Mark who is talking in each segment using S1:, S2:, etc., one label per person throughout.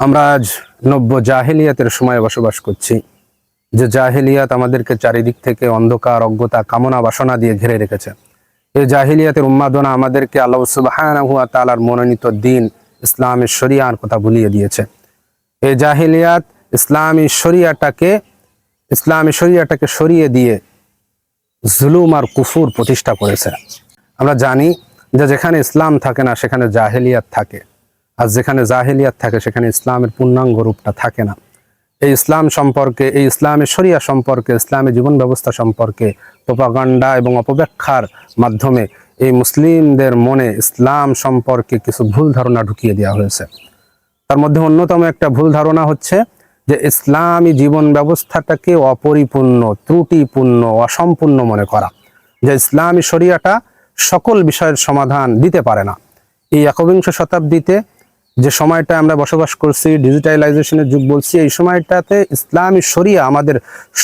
S1: আমরা আজ নব্য জাহেলিয়াতের সময় বসবাস করছি। যে জাহেলিয়াত আমাদেরকে চারিদিক থেকে অন্ধকার, অজ্ঞতা, কামনা, বাসনা দিয়ে ঘিরে রেখেছে। এই জাহিলিয়াতের উন্মাদনা আমাদেরকে আল্লাহ সুবাহানাহু ওয়া তাআলার মনোনীত দিন ইসলামের শরিয়ার কথা ভুলিয়ে দিয়েছে। এই জাহিলিয়াত ইসলামী শরিয়াটাকে ইসলামী শরিয়াটাকে সরিয়ে দিয়ে জুলুম আর কুফুর প্রতিষ্ঠা করেছে। আমরা জানি যে যেখানে ইসলাম থাকে না, সেখানে জাহেলিয়াত থাকে। আর যেখানে জাহেলিয়াত থাকে, সেখানে ইসলামের পূর্ণাঙ্গ রূপটা থাকে না। এই ইসলাম সম্পর্কে, এই ইসলামের শরিয়া সম্পর্কে, ইসলামী জীবন ব্যবস্থা সম্পর্কে প্রোপাগান্ডা এবং অপব্যাখ্যার মাধ্যমে এই মুসলিমদের মনে ইসলাম সম্পর্কে কিছু ভুল ধারণা ঢুকিয়ে দেওয়া হয়েছে। তার মধ্যে অন্যতম একটা ভুল ধারণা হচ্ছে যে ইসলামী জীবন ব্যবস্থাটাকে অপরিপূর্ণ, ত্রুটিপূর্ণ, অসম্পূর্ণ মনে করা, যে ইসলামী শরিয়াটা সকল বিষয়ের সমাধান দিতে পারে না। এই একবিংশ শতাব্দীতে যে সময়টা আমরা বসবাস করছি ডিজিটালাইজেশনের যুগ বলছি, এই সময়টাতে ইসলামী শরিয়া আমাদের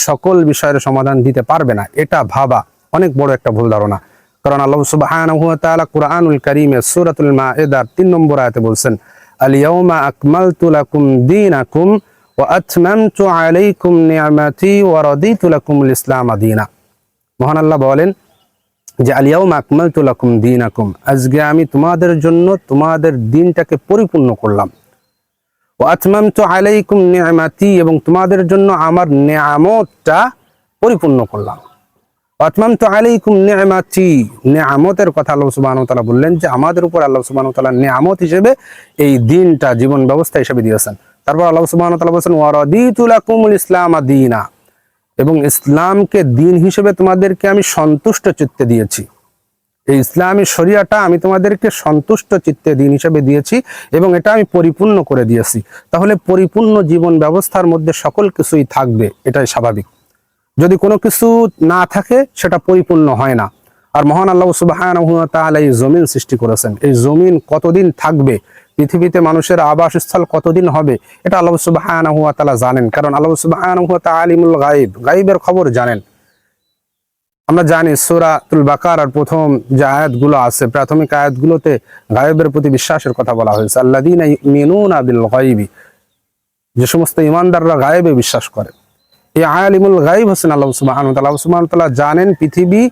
S1: সকল বিষয়ের সমাধান দিতে পারবে না। এটা ভাবা অনেক বড় একটা ভুল ধারণা। কারণ আল্লাহ সুবহানাহু ওয়া তাআলা কুরআনুল কারীমে সূরাতুল মাঈদার 3 নম্বর আয়াতে বলছেন, আল ইয়াউমা আকমালতু লাকুম দীনাকুম ওয়া আতমামতু আলাইকুম নি'মাতি ওয়া রাদিতু লাকুমুল ইসলাম দীনা। মহান আল্লাহ বলেন যে আলিয়াউম আকমালতু লাকুম দীনাকুম, আজকে আমি তোমাদের জন্য তোমাদের দিনটাকে পরিপূর্ণ করলাম। ও আতমামতু আলাইকুম নি'মাতি, এবং তোমাদের জন্য আমার নিয়ামতটা পরিপূর্ণ করলাম। আতমামতু আলাইকুম নি'মাতি, নিয়ামতের কথা আল্লাহ ওয়া বললেন যে আমাদের উপর আল্লাহ ওয়া তাআলা হিসেবে এই দিনটা জীবন ব্যবস্থা হিসেবে দিয়েছেন। তারপর আল্লাহ তাআলা বলেছেন, ওয়া রাদিতু লাকুমুল ইসলাম দীনা। এবং ইসলামকে দিন হিসেবে তোমাদেরকে আমি সন্তুষ্ট চিত্তে দিয়েছি। এই ইসলামী শরিয়াটা আমি তোমাদেরকে সন্তুষ্ট চিত্তে দিন হিসেবে দিয়েছি এবং এটা আমি পরিপূর্ণ করে দিয়েছি। তাহলে পরিপূর্ণ জীবন ব্যবস্থার মধ্যে সকল কিছুই থাকবে, এটাই স্বাভাবিক। যদি কোনো কিছু না থাকে, সেটা পরিপূর্ণ হয় না। আর মহান আল্লাহ তাআলা এই জমিন সৃষ্টি করেছেন। এই জমিন কতদিন থাকবে পৃথিবীতে মানুষের আবাসস্থল কতদিন হবে, এটা আল্লাহ সুবহানাহু ওয়া তাআলা জানেন। কারণ আল্লাহ সুবহানাহু ওয়া তাআলা আলিমুল গায়ব, গায়বের খবর জানেন। আমরা জানি সূরাতুল বাকারার প্রথম যে আয়াতগুলো আছে, প্রাথমিক আয়াতগুলোতে গায়বের প্রতি বিশ্বাসের কথা বলা হয়েছে, আল্লাযীনা ইউমিনুনা বিল গায়বি, যে সমস্ত ইমানদাররা গায়েবে বিশ্বাস করে। এই আয়ালিমুল গাইব হোসেন আল্লাহ ওয়া তাআলা। আল্লাহ তাআলা জানেন পৃথিবী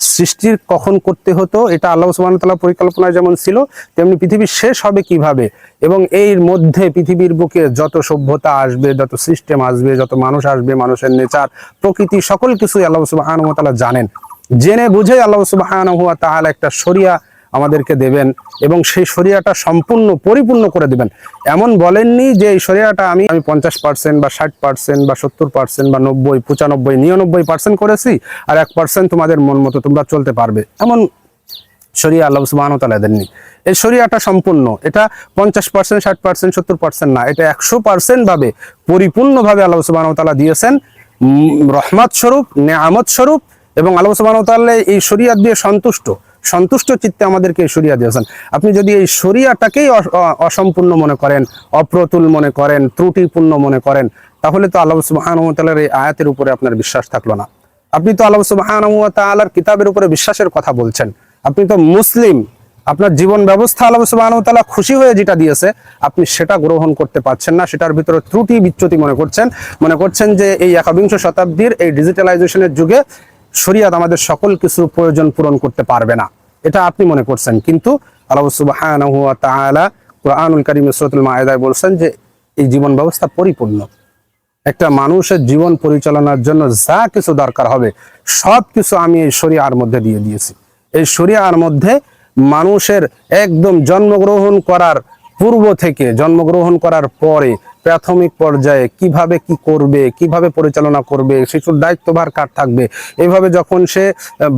S1: সৃষ্টির কখন করতে হতো, এটা আল্লাহ সুবাহতাল্লাহ পরিকল্পনা যেমন ছিল, তেমনি পৃথিবী শেষ হবে কীভাবে? এবং এর মধ্যে পৃথিবীর বুকে যত সভ্যতা আসবে, যত সিস্টেম আসবে, যত মানুষ আসবে, মানুষের নেচার, প্রকৃতি, সকল কিছুই আল্লাহ সুবাহ জানেন। জেনে বুঝে আল্লাহ সুবাহ একটা শরিয়া আমাদেরকে দেবেন এবং সেই শরিয়াটা সম্পূর্ণ পরিপূর্ণ করে দেবেন। এমন বলেননি যে এই শরিয়াটা আমি আমি পঞ্চাশ পার্সেন্ট বা ষাট পার্সেন্ট বা সত্তর পার্সেন্ট বা নব্বই, পঁচানব্বই, নিরানব্বই পার্সেন্ট করেছি আর এক পার্সেন্ট তোমাদের মন মতো তোমরা চলতে পারবে। এমন শরিয়া আল্লাহ সুবাহ তালা দেননি। এই শরিয়াটা সম্পূর্ণ, এটা পঞ্চাশ পার্সেন্ট ষাট পার্সেন্ট সত্তর পার্সেন্ট না, এটা একশো পার্সেন্ট ভাবে পরিপূর্ণভাবে আল্লাহ সুবাহ তালা দিয়েছেন। রহমত স্বরূপ, নেয়ামত স্বরূপ এবং আল্লাহ সুবাহতাল্লাহ এই শরিয়া দিয়ে সন্তুষ্ট। সন্তুষ্ট চিত্তে আমাদেরকে শরিয়া দিয়েছেন। আপনি যদি এই অ- অসম্পূর্ণ মনে করেন, অপ্রতুল মনে করেন, ত্রুটিপূর্ণ মনে করেন, তাহলে তো আল্লাহ সুবহানাহু ওয়া এই আয়াতের উপরে আপনার বিশ্বাস থাকল না। আপনি তো আল্লাহ সুবহানাহু ওয়া কিতাবের উপরে বিশ্বাসের কথা বলছেন। আপনি তো মুসলিম। আপনার জীবন ব্যবস্থা আল্লাহ সুবহানাহু ওয়া খুশি হয়ে যেটা দিয়েছে, আপনি সেটা গ্রহণ করতে পারছেন না, সেটার ভিতরে ত্রুটি বিচ্যুতি মনে করছেন। মনে করছেন যে এই একবিংশ শতাব্দীর এই ডিজিটালাইজেশনের যুগে শরিয়াত আমাদের সকল কিছু প্রয়োজন পূরণ করতে পারবে না। এটা আপনি মনে করছেন। কিন্তু বলছেন যে এই জীবন ব্যবস্থা পরিপূর্ণ। একটা মানুষের জীবন পরিচালনার জন্য যা কিছু দরকার হবে, সব কিছু আমি এই শরিয়ার মধ্যে দিয়ে দিয়েছি। এই শরিয়ার মধ্যে মানুষের একদম জন্মগ্রহণ করার পূর্ব থেকে জন্মগ্রহণ করার পরে প্রাথমিক পর্যায়ে কীভাবে কি করবে, কীভাবে পরিচালনা করবে, শিশুর দায়িত্বভার কার থাকবে, এভাবে যখন সে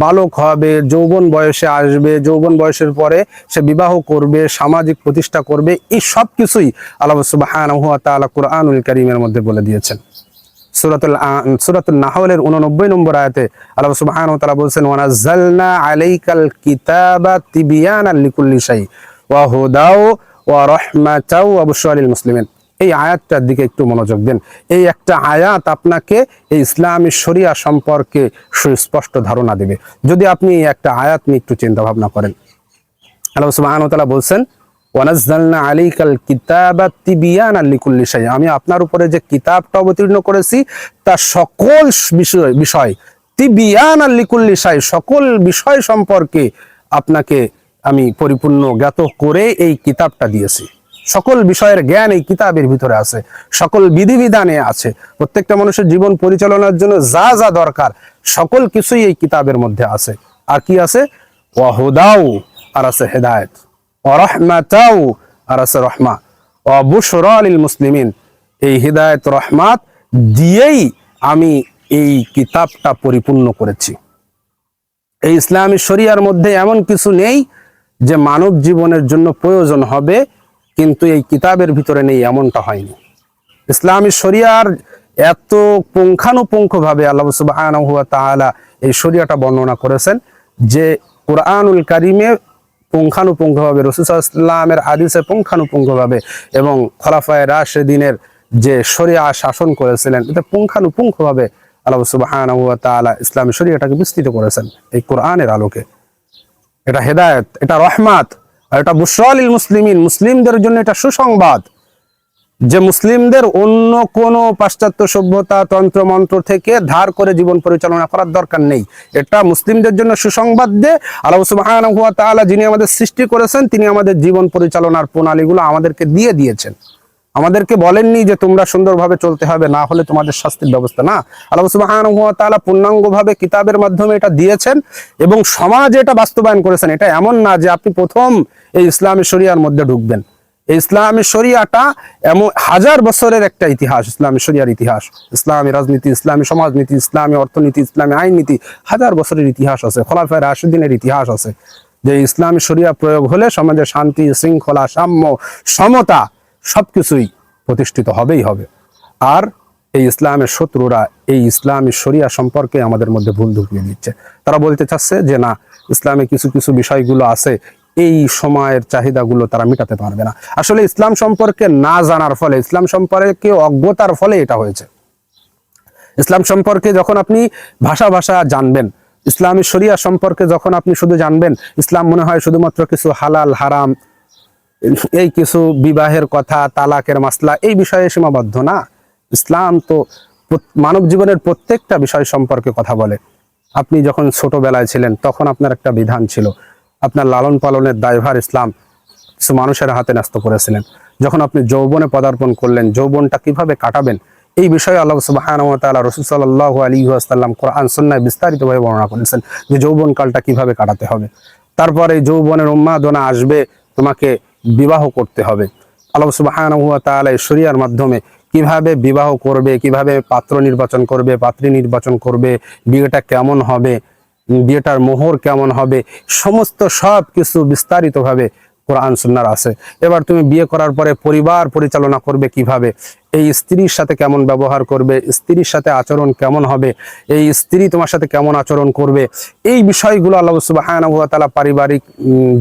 S1: বালক হবে, যৌবন বয়সে আসবে, যৌবন বয়সের পরে সে বিবাহ করবে, সামাজিক প্রতিষ্ঠা করবে, এই সব কিছুই আল্লাহ কুরআনুল কারীমের মধ্যে বলে দিয়েছেন। সূরাতুল সূরাতুল নাহলের 89 নম্বর আয়াতে আল্লাহ তাআলা বলছেন আলাইকাল কিতাবা ওয়া মুসলিমিন। এই আয়াতটার দিকে একটু মনোযোগ দেন। এই একটা আয়াত আপনাকে এই ইসলামী শরিয়া সম্পর্কে সুস্পষ্ট ধারণা দেবে। যদি আপনি এই একটা আয়াত নিয়ে একটু চিন্তা ভাবনা করেন। আল্লাহ তাআলা বলছেন ওয়ানাজ্জালনা আলাইকাল কিতাবা তিবিয়ানাল লিকুল্লি শাই আমি আপনার উপরে যে কিতাবটা অবতীর্ণ করেছি, তা সকল বিষয় বিষয় তিবিয়ানাল লিকুল্লি শাই সকল বিষয় সম্পর্কে আপনাকে আমি পরিপূর্ণ জ্ঞাত করে এই কিতাবটা দিয়েছি। সকল বিষয়ের জ্ঞান এই কিতাবের ভিতরে আছে। সকল বিধিবিধানে আছে। প্রত্যেকটা মানুষের জীবন পরিচালনার জন্য যা যা দরকার, সকল কিছুই এই কিতাবের মধ্যে আছে। আর কি আছে? ওয়াহুদাও আর আছে হেদায়েত। অরহমাতাও আর আছে রহমা। অবুসরা আলিল মুসলিমিন। এই হৃদায়ত, রহমাত দিয়েই আমি এই কিতাবটা পরিপূর্ণ করেছি। এই ইসলামী শরিয়ার মধ্যে এমন কিছু নেই যে মানব জীবনের জন্য প্রয়োজন হবে, কিন্তু এই কিতাবের ভিতরে নেই, এমনটা হয়নি। ইসলামী শরিয়ার এত পুঙ্খানুপুঙ্খ ভাবে আল্লাহ সুবহানাহু ওয়া তাআলা এই শরিয়াটা বর্ণনা করেছেন যে কোরআনুল কারিমে পুঙ্খানুপুঙ্খ ভাবে রসুলামের হাদিসে পুঙ্খানুপুঙ্খ ভাবে এবং খলাফায় রাশেদিনের যে শরিয়া শাসন করেছিলেন, এটা পুঙ্খানুপুঙ্খ ভাবে আল্লাহ তাআলা ইসলামী শরিয়াটাকে বিস্তৃত করেছেন এই কোরআনের আলোকে। এটা হেদায়েত, এটা রহমাত, আর এটা বুশরালিল মুসলিমিন। মুসলিমদের জন্য এটা সুসংবাদ। যে মুসলিমদের অন্য কোন পাশ্চাত্য সভ্যতা, তন্ত্র, মন্ত্র থেকে ধার করে জীবন পরিচালনা করার দরকার নেই। এটা মুসলিমদের জন্য সুসংবাদ দিয়ে আল্লাহ সুবহানাহু ওয়া তাআলা যিনি আমাদের সৃষ্টি করেছেন, তিনি আমাদের জীবন পরিচালনার প্রণালীগুলো আমাদেরকে দিয়ে দিয়েছেন। আমাদেরকে বলেননি যে তোমরা সুন্দরভাবে চলতে হবে, না হলে তোমাদের শাস্তির ব্যবস্থা না। আল্লাহ তাআলা পূর্ণাঙ্গভাবে কিতাবের মাধ্যমে এটা দিয়েছেন এবং সমাজ এটা বাস্তবায়ন করেছেন। এটা এমন না যে আপনি প্রথম এই ইসলামী শরিয়ার মধ্যে ঢুকবেন। এই ইসলামী শরিয়াটা এমন হাজার বছরের একটা ইতিহাস, ইসলামী শরিয়ার ইতিহাস। ইসলামী রাজনীতি, ইসলামী সমাজনীতি, ইসলামী অর্থনীতি, ইসলামী আইননীতি, হাজার বছরের ইতিহাস আছে। খোলাফায় রাশিদিনের ইতিহাস আছে। যে ইসলামী শরিয়া প্রয়োগ হলে সমাজে শান্তি, শৃঙ্খলা, সাম্য, সমতা সবকিছুই প্রতিষ্ঠিত হবেই হবে। আর এই ইসলামের শত্রুরা এই ইসলামী শরিয়া সম্পর্কে আমাদের মধ্যে ভুল ঢুকিয়ে দিচ্ছে। তারা বলতে চাচ্ছে যে, না, ইসলামে কিছু কিছু বিষয়গুলো আছে, এই সময়ের চাহিদাগুলো তারা মেটাতে পারবে না। আসলে ইসলাম সম্পর্কে না জানার ফলে, ইসলাম সম্পর্কে অজ্ঞতার ফলে এটা হয়েছে। ইসলাম সম্পর্কে যখন আপনি ভাষা ভাষা জানবেন, ইসলামী শরিয়া সম্পর্কে যখন আপনি শুধু জানবেন, ইসলাম মনে হয় শুধুমাত্র কিছু হালাল, হারাম এই কিছু বিবাহের কথা, তালাকের মাসলা, এই বিষয়ে সীমাবদ্ধ না। ইসলাম তো মানব জীবনের প্রত্যেকটা বিষয় সম্পর্কে কথা বলে। আপনি যখন ছোটবেলায় ছিলেন, তখন আপনার একটা বিধান ছিল। আপনার লালন পালনের দায়ভার ইসলাম কিছু মানুষের হাতে ন্যস্ত করেছিলেন। যখন আপনি যৌবনে পদার্পণ করলেন, যৌবনটা কীভাবে কাটাবেন, এই বিষয়ে আল্লাহ তাআলা রাসূল সাল্লাল্লাহু আলাইহি ওয়াসাল্লাম কোরআন সুন্নাহয় বিস্তারিতভাবে বর্ণনা করেছেন যে যৌবন কালটা কীভাবে কাটাতে হবে। তারপরে যৌবনের উন্মাদনা আসবে, তোমাকে বিবাহ করতে হবে। আল্লাহ সুবহানাহু ওয়া তাআলা শরিয়ার মাধ্যমে কীভাবে বিবাহ করবে, কীভাবে পাত্র নির্বাচন করবে, পাত্রী নির্বাচন করবে, বিয়েটা কেমন হবে বিয়েটার মোহর কেমন হবে, সমস্ত সব কিছু বিস্তারিতভাবে কোরআন সুন্নার আছে। এবার তুমি বিয়ে করার পরে পরিবার পরিচালনা করবে কীভাবে? এই স্ত্রীর সাথে কেমন ব্যবহার করবে? স্ত্রীর সাথে আচরণ কেমন হবে? এই স্ত্রী তোমার সাথে কেমন আচরণ করবে? এই বিষয়গুলো আল্লাহ তাআলা পারিবারিক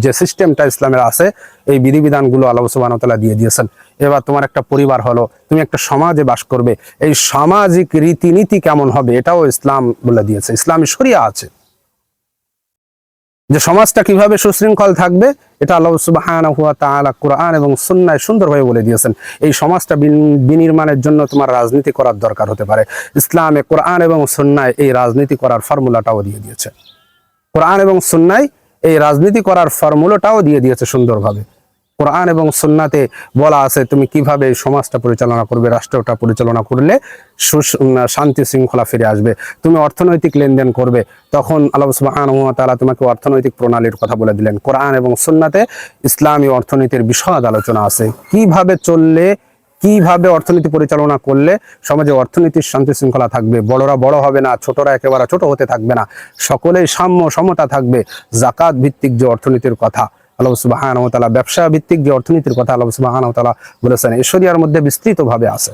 S1: যে সিস্টেমটা ইসলামের আছে, এই বিধিবিধানগুলো আল্লাহ তাআলা দিয়ে দিয়েছেন। এবার তোমার একটা পরিবার হলো, তুমি একটা সমাজে বাস করবে। এই সামাজিক রীতিনীতি কেমন হবে? এটাও ইসলাম বলে দিয়েছে। ইসলামী শরিয়া আছে। যে সমাজটা কীভাবে সুশৃঙ্খল থাকবে, এটা আল্লাহ সুবহানাহু হুয়া তালা কোরআন এবং সুন্নায় সুন্দরভাবে বলে দিয়েছেন। এই সমাজটা বিনির্মাণের জন্য তোমার রাজনীতি করার দরকার হতে পারে। ইসলামে কোরআন এবং সুন্নায় এই রাজনীতি করার ফর্মুলাটাও দিয়ে দিয়েছে। কোরআন এবং সুন্নায় এই রাজনীতি করার ফর্মুলাটাও দিয়ে দিয়েছে সুন্দরভাবে। কোরআন এবং সুন্নাতে বলা আছে, তুমি কীভাবে সমাজটা পরিচালনা করবে, রাষ্ট্রটা পরিচালনা করলে শান্তি শৃঙ্খলা ফিরে আসবে। তুমি অর্থনৈতিক লেনদেন করবে, তখন আল্লাহ তাআলা তোমাকে অর্থনৈতিক প্রণালীর কথা বলে দিলেন। কোরআন এবং সুন্নাতে ইসলামী অর্থনীতির বিশদ আলোচনা আছে। কীভাবে চললে, কীভাবে অর্থনীতি পরিচালনা করলে সমাজে অর্থনীতির শান্তি শৃঙ্খলা থাকবে? বড়রা বড় হবে না, ছোটরা একেবারে ছোট হতে থাকবে না। সকলেই সাম্য সমতা থাকবে। জাকাত ভিত্তিক যে অর্থনীতির কথা আল্লাহ সুবহানাহু ওয়া ব্যবসা ভিত্তিক যে অর্থনীতির কথা আল্লাহ সুবহানাহু ওয়া তাআলা বলেছেন, এই শরিয়ার মধ্যে বিস্তৃতভাবে আছে।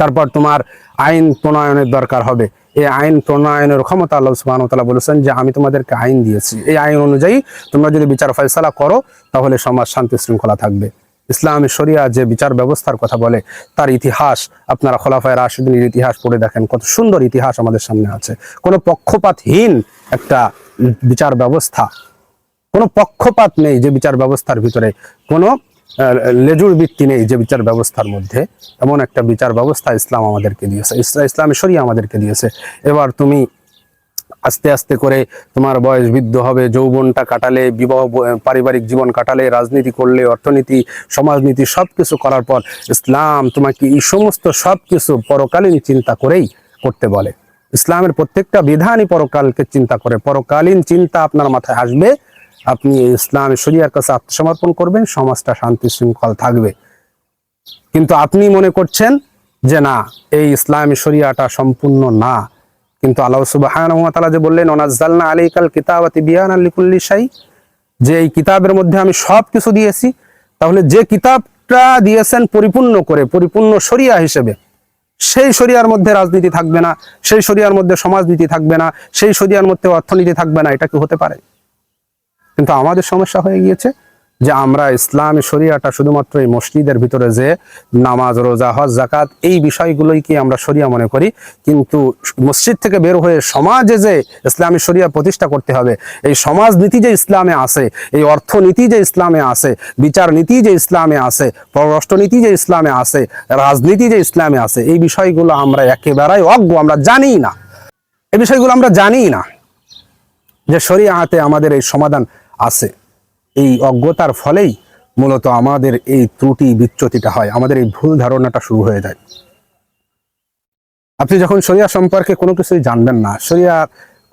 S1: তারপর তোমার আইন প্রণয়নের দরকার হবে। এই আইন প্রণয়নের ক্ষমতা আল্লাহ সুবহানাহু ওয়া তাআলা বলেছেন যে আমি তোমাদেরকে আইন দিয়েছি। এই আইন অনুযায়ী তোমরা যদি বিচার ফয়সালা করো, তাহলে সমাজ শান্তি শৃঙ্খলা থাকবে। ইসলামী শরিয়া যে বিচার ব্যবস্থার কথা বলে, তার ইতিহাস, আপনারা খোলাফায় রাশিদিনের ইতিহাস পড়ে দেখেন, কত সুন্দর ইতিহাস আমাদের সামনে আছে। কোনো পক্ষপাতহীন একটা বিচার ব্যবস্থা কোনো পক্ষপাত নেই যে বিচার ব্যবস্থার ভিতরে, কোনো লেজুর বৃত্তি নেই যে বিচার ব্যবস্থার মধ্যে। এমন একটা বিচার ব্যবস্থা ইসলাম আমাদেরকে দিয়েছে। ইসলা- ইসলামী শরিয়া আমাদেরকে দিয়েছে। এবার তুমি আস্তে আস্তে করে তোমার বয়স বৃদ্ধ হবে, যৌবনটা কাটালে, বিবাহ, পারিবারিক জীবন কাটালে, রাজনীতি করলে, অর্থনীতি, সমাজনীতি সব কিছু করার পর ইসলাম তোমাকে এই সমস্ত সব কিছু পরকালীন চিন্তা করেই করতে বলে। ইসলামের প্রত্যেকটা বিধানই পরকালকে চিন্তা করে। পরকালীন চিন্তা আপনার মাথায় আসবে আপনি এই ইসলামের শরিয়ার কাছে আত্মসমর্পণ করবেন, সমাজটা শান্তি শৃঙ্খল থাকবে। কিন্তু আপনি মনে করছেন যে না, এই ইসলামী শরিয়াটা সম্পূর্ণ না। কিন্তু আল্লাহ তাআলা যে বললেন, ওনাজ্জালনা আলাইকাল কিতাবাতি বিয়ানাল লিকুল্লি শাই যে এই কিতাবের মধ্যে আমি সব কিছু দিয়েছি, তাহলে যে কিতাবটা দিয়েছেন পরিপূর্ণ করে, পরিপূর্ণ শরিয়া হিসেবে, সেই শরিয়ার মধ্যে রাজনীতি থাকবে না, সেই শরিয়ার মধ্যে সমাজনীতি থাকবে না, সেই শরিয়ার মধ্যে অর্থনীতি থাকবে না, এটা কি হতে পারে? কিন্তু আমাদের সমস্যা হয়ে গিয়েছে যে আমরা ইসলামী শরিয়াটা শুধুমাত্র এই মসজিদের ভিতরে যে নামাজ, রোজা, হজ জাকাত এই বিষয়গুলোই কি আমরা শরিয়া মনে করি? কিন্তু মসজিদ থেকে বের হয়ে সমাজে যে ইসলামী শরিয়া প্রতিষ্ঠা করতে হবে, এই সমাজনীতি যে ইসলামে আছে, এই অর্থনীতি যে ইসলামে আছে বিচার নীতি যে ইসলামে আছে, পররাষ্ট্রনীতি যে ইসলামে আছে, রাজনীতি যে ইসলামে আছে, এই বিষয়গুলো আমরা একেবারেই অজ্ঞ, আমরা জানি না। এই বিষয়গুলো আমরা জানি না যে শরিয়াতে আমাদের এই সমাধান আছে। এই অজ্ঞতার ফলেই মূলত আমাদের এই ত্রুটি বিচ্যুতিটা হয়, আমাদের এই ভুল ধারণাটা শুরু হয়ে যায়। আপনি যখন শরিয়া সম্পর্কে কোনো কিছুই জানবেন না, শরিয়া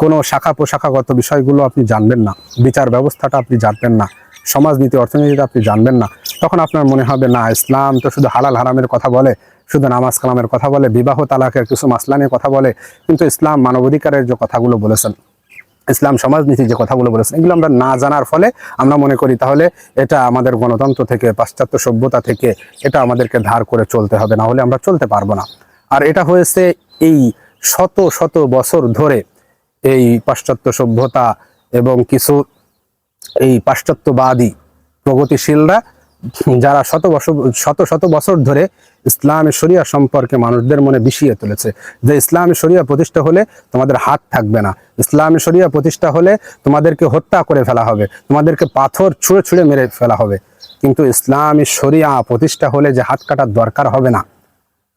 S1: কোনো শাখা প্রশাখাগত বিষয়গুলো আপনি জানবেন না, বিচার ব্যবস্থাটা আপনি জানবেন না, সমাজনীতি, অর্থনীতিটা আপনি জানবেন না, তখন আপনার মনে হবে, না, ইসলাম তো শুধু হালাল হারামের কথা বলে, শুধু নামাজ কালামের কথা বলে, বিবাহ তালাকের কিছু মাসলা নিয়ে কথা বলে, কিন্তু ইসলাম মানবাধিকারের যে কথাগুলো বলেছেন ইসলাম সমাজনীতি যে কথাগুলো বলেছেন, এগুলো আমরা না জানার ফলে আমরা মনে করি তাহলে এটা আমাদের গণতন্ত্র থেকে, পাশ্চাত্য সভ্যতা থেকে এটা আমাদেরকে ধার করে চলতে হবে, না হলে আমরা চলতে পারব না। আর এটা হয়েছে এই শত শত বছর ধরে এই পাশ্চাত্য সভ্যতা এবং কিছু এই পাশ্চাত্যবাদী প্রগতিশীলরা যারা শত বছর শত শত বছর ধরে ইসলামী শরিয়া সম্পর্কে মানুষদের মনে বিষিয়ে তুলেছে। যে ইসলামী শরিয়া প্রতিষ্ঠা হলে তোমাদের হাত থাকবে না। ইসলামী শরিয়া প্রতিষ্ঠা হলে তোমাদেরকে হত্যা করে ফেলা হবে। তোমাদেরকে পাথর ছুঁড়ে ছুঁড়ে মেরে ফেলা হবে। কিন্তু ইসলামী শরিয়া প্রতিষ্ঠা হলে যে হাত কাটার দরকার হবে না।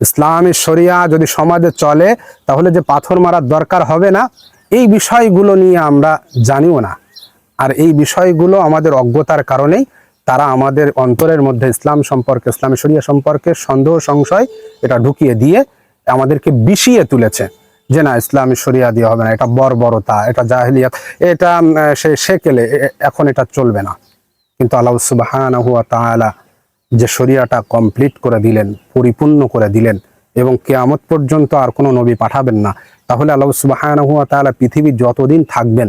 S1: ইসলামী শরিয়া যদি সমাজে চলে, তাহলে যে পাথর মারার দরকার হবে না, এই বিষয়গুলো নিয়ে আমরা জানিও না। আর এই বিষয়গুলো আমাদের অজ্ঞতার কারণেই তারা আমাদের অন্তরের মধ্যে ইসলাম সম্পর্কে, ইসলামী শরিয়া সম্পর্কে সন্দেহ, সংশয় এটা ঢুকিয়ে দিয়ে আমাদেরকে বিষিয়ে তুলেছে যে না, ইসলামী শরিয়া দিয়ে হবে না, এটা বর্বরতা, এটা জাহিলিয়াত, এটা সে সেকেলে এখন এটা চলবে না। কিন্তু আল্লাহ সুবহানাহু ওয়া তাআলা যে শরিয়াটা কমপ্লিট করে দিলেন, পরিপূর্ণ করে দিলেন এবং কেয়ামত পর্যন্ত আর কোনো নবী পাঠাবেন না, তাহলে আল্লাহ সুবহানাহু হুয়া তাআলা পৃথিবী যতদিন থাকবেন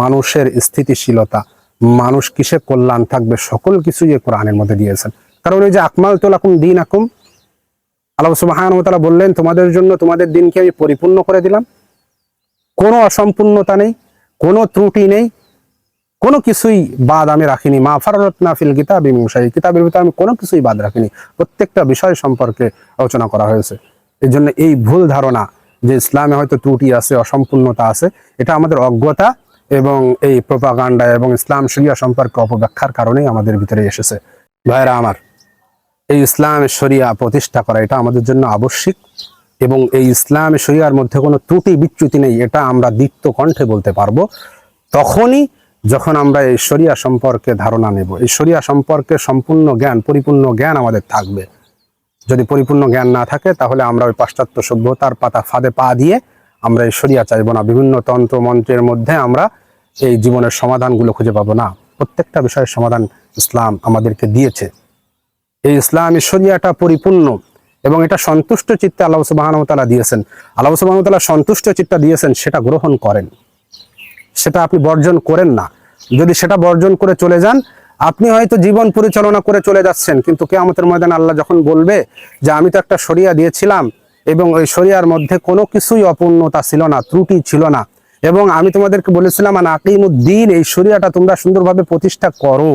S1: মানুষের স্থিতিশীলতা মানুষ কিসে কল্যাণ থাকবে? সকল কিছুই এই কোরআনের মধ্যে দিয়েছেন। কারণ ওই যে আকমাল তোলাকুম দিন আকুম আল্লাহ সুবহানাহু ওয়া বললেন, তোমাদের জন্য তোমাদের দিনকে আমি পরিপূর্ণ করে দিলাম। কোনো অসম্পূর্ণতা নেই, কোনো ত্রুটি নেই, কোনো কিছুই বাদ আমি রাখিনি। মা ফারত না ফিল কিতাব মুসাই কিতাবের ভিতরে আমি কোনো কিছুই বাদ রাখিনি। প্রত্যেকটা বিষয় সম্পর্কে আলোচনা করা হয়েছে। এই জন্য এই ভুল ধারণা যে ইসলামে হয়তো ত্রুটি আছে, অসম্পূর্ণতা আছে, এটা আমাদের অজ্ঞতা এবং এই প্রপাগান্ডা এবং ইসলাম শরিয়া সম্পর্কে অপব্যাখ্যার কারণেই আমাদের ভিতরে এসেছে। ভাইরা আমার, এই ইসলাম শরিয়া প্রতিষ্ঠা করা, এটা আমাদের জন্য আবশ্যিক এবং এই ইসলাম শরিয়ার মধ্যে কোনো ত্রুটি বিচ্যুতি নেই, এটা আমরা দীপ্ত কণ্ঠে বলতে পারব। তখনই যখন আমরা এই শরিয়া সম্পর্কে ধারণা নেব, এই শরিয়া সম্পর্কে সম্পূর্ণ জ্ঞান, পরিপূর্ণ জ্ঞান আমাদের থাকবে। যদি পরিপূর্ণ জ্ঞান না থাকে, তাহলে আমরা ওই পাশ্চাত্য সভ্যতার পাতা ফাঁদে পা দিয়ে আমরা এই শরিয়া চাইব না। বিভিন্ন তন্ত্র মন্ত্রের মধ্যে আমরা এই জীবনের সমাধানগুলো খুঁজে পাবো না। প্রত্যেকটা বিষয়ের সমাধান ইসলাম আমাদেরকে দিয়েছে। এই ইসলামী শরিয়াটা পরিপূর্ণ এবং এটা সন্তুষ্ট চিত্তে আল্লাহ সুবাহানু তালা দিয়েছেন। আল্লাহ সুবাহানু তালা সন্তুষ্ট চিত্তা দিয়েছেন, সেটা গ্রহণ করেন। সেটা আপনি বর্জন করেন না। যদি সেটা বর্জন করে চলে যান, আপনি হয়তো জীবন পরিচালনা করে চলে যাচ্ছেন, কিন্তু কেয়ামতের ময়দানে আল্লাহ যখন বলবে যে, আমি তো একটা শরিয়া দিয়েছিলাম এবং ওই শরিয়ার মধ্যে কোনো কিছুই অপূর্ণতা ছিল না, ত্রুটি ছিল না। এবং আমি তোমাদেরকে বলেছিলাম আকিমুদ্দিন, এই শরিয়াটা তোমরা সুন্দরভাবে প্রতিষ্ঠা করো।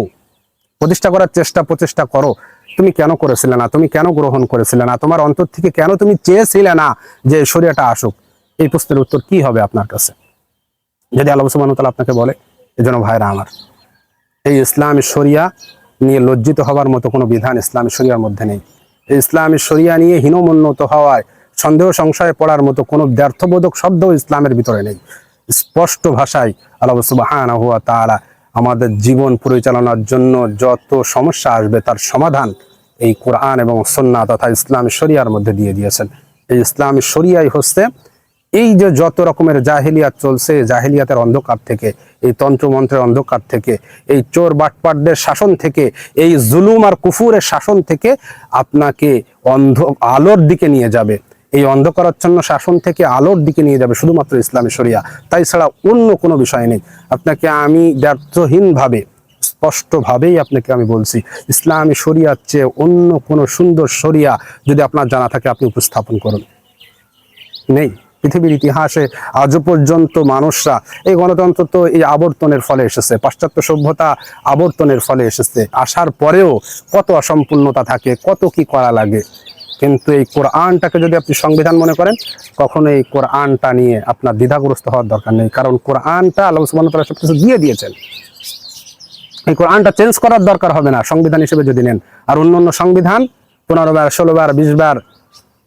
S1: প্রতিষ্ঠা করার চেষ্টা, প্রচেষ্টা করো। তুমি কেন করেছিলে না? তুমি কেন গ্রহণ করেছিলে না? তোমার অন্তর থেকে কেন তুমি চেয়েছিলে না যে শরিয়াটা আসুক? এই প্রশ্নের উত্তর কি হবে আপনার কাছে? যদি আল্লাহ ওয়া আপনাকে বলে, এজন্য ভাইরা আমার, এই ইসলামী শরিয়া নিয়ে লজ্জিত হওয়ার মতো কোনো বিধান ইসলামী শরিয়ার মধ্যে নেই। ইসলামী শরিয়া নিয়ে হীনমন্যত হওয়ায় সন্দেহ সংশয়ে পড়ার মতো কোনো ব্যর্থবোধক শব্দ ইসলামের ভিতরে নেই। স্পষ্ট ভাষায় আল্লাহ সুবহানাহু ওয়া তাআলা আমাদের জীবন পরিচালনার জন্য যত সমস্যা আসবে তার সমাধান এই কোরআন এবং সন্না তথা ইসলামী শরিয়ার মধ্যে দিয়ে দিয়েছেন। এই ইসলামী শরিয়াই হচ্ছে এই যে যত রকমের জাহিলিয়াত চলছে, জাহিলিয়াতের অন্ধকার থেকে, এই তন্ত্রমন্ত্রের অন্ধকার থেকে, এই চোর বাটপাটদের শাসন থেকে, এই জুলুম আর কুফুরের শাসন থেকে আপনাকে অন্ধ আলোর দিকে নিয়ে যাবে। এই অন্ধকারাচ্ছন্ন শাসন থেকে আলোর দিকে নিয়ে যাবে শুধুমাত্র ইসলামী শরিয়া। তাই ছাড়া অন্য কোনো বিষয় নেই। আপনাকে আমি ব্যর্থহীনভাবে, স্পষ্টভাবেই আপনাকে আমি বলছি, ইসলামী শরিয়ার চেয়ে অন্য কোনো সুন্দর শরিয়া যদি আপনার জানা থাকে, আপনি উপস্থাপন করুন। নেই। পৃথিবীর ইতিহাসে আজও পর্যন্ত মানুষরা, এই গণতন্ত্র তো এই আবর্তনের ফলে এসেছে, পাশ্চাত্য সভ্যতা আবর্তনের ফলে এসেছে। আসার পরেও কত অসম্পূর্ণতা থাকে, কত কি করা লাগে? কিন্তু এই কোরআনটাকে যদি আপনি সংবিধান মনে করেন, কখনো এই কোরআনটা নিয়ে আপনার দ্বিধাগ্রস্ত হওয়ার দরকার নেই। কারণ কোরআনটা আল্লাহ তাআলা সব কিছু দিয়ে দিয়েছেন। এই কোরআনটা চেঞ্জ করার দরকার হবে না, সংবিধান হিসেবে যদি নেন। আর অন্য অন্য সংবিধান পনেরো বার, ষোলো বার, বিশ বার,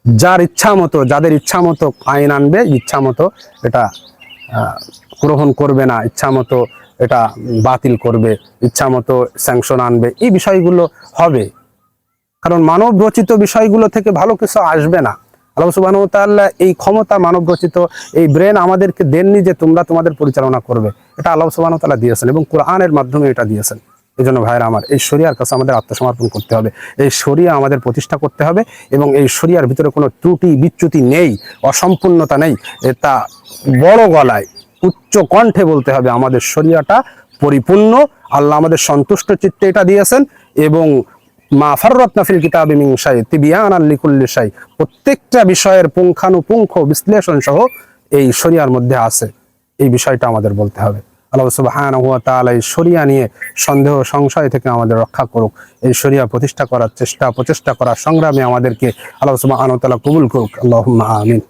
S1: যার ইচ্ছা মতো, যাদের ইচ্ছা মতো আইন আনবে, ইচ্ছা মতো এটা গ্রহণ করবে না, ইচ্ছা মতো এটা বাতিল করবে, ইচ্ছা মতো স্যাংশন আনবে, এই বিষয়গুলো হবে। কারণ মানব রচিত বিষয়গুলো থেকে ভালো কিছু আসবে না। আল্লাহ ওয়া এই ক্ষমতা মানব রচিত এই ব্রেন আমাদেরকে দেননি যে তোমরা তোমাদের পরিচালনা করবে। এটা আল্লাহ ওয়া দিয়েছেন এবং কোরআনের মাধ্যমে এটা দিয়েছেন। এই জন্য ভাইরা আমার, এই শরিয়ার কাছে আমাদের আত্মসমর্পণ করতে হবে। এই শরিয়া আমাদের প্রতিষ্ঠা করতে হবে এবং এই শরিয়ার ভিতরে কোনো ত্রুটি, বিচ্যুতি নেই, অসম্পূর্ণতা নেই। এটা বড় গলায়, উচ্চ কণ্ঠে বলতে হবে। আমাদের শরিয়াটা পরিপূর্ণ। আল্লাহ আমাদের সন্তুষ্ট চিত্তে এটা দিয়েছেন এবং মা ফাররাতনা ফিল কিতাবি মিন শাই, তিবিয়ানান লিকুল্লি শাই। প্রত্যেকটা বিষয়ের পুঙ্খানুপুঙ্খ বিশ্লেষণ সহ এই শরিয়ার মধ্যে আছে। এই বিষয়টা আমাদের বলতে হবে। আল্লাহ সুবহানাহু ওয়া তাআলা এই শরিয়া নিয়ে সন্দেহ সংশয় থেকে আমাদের রক্ষা করুক। এই শরিয়া প্রতিষ্ঠা করার চেষ্টা, প্রচেষ্টা করার সংগ্রামে আমাদেরকে আল্লাহ সুবহানাহু ওয়া কবুল করুক। আল্লাহ আমিন।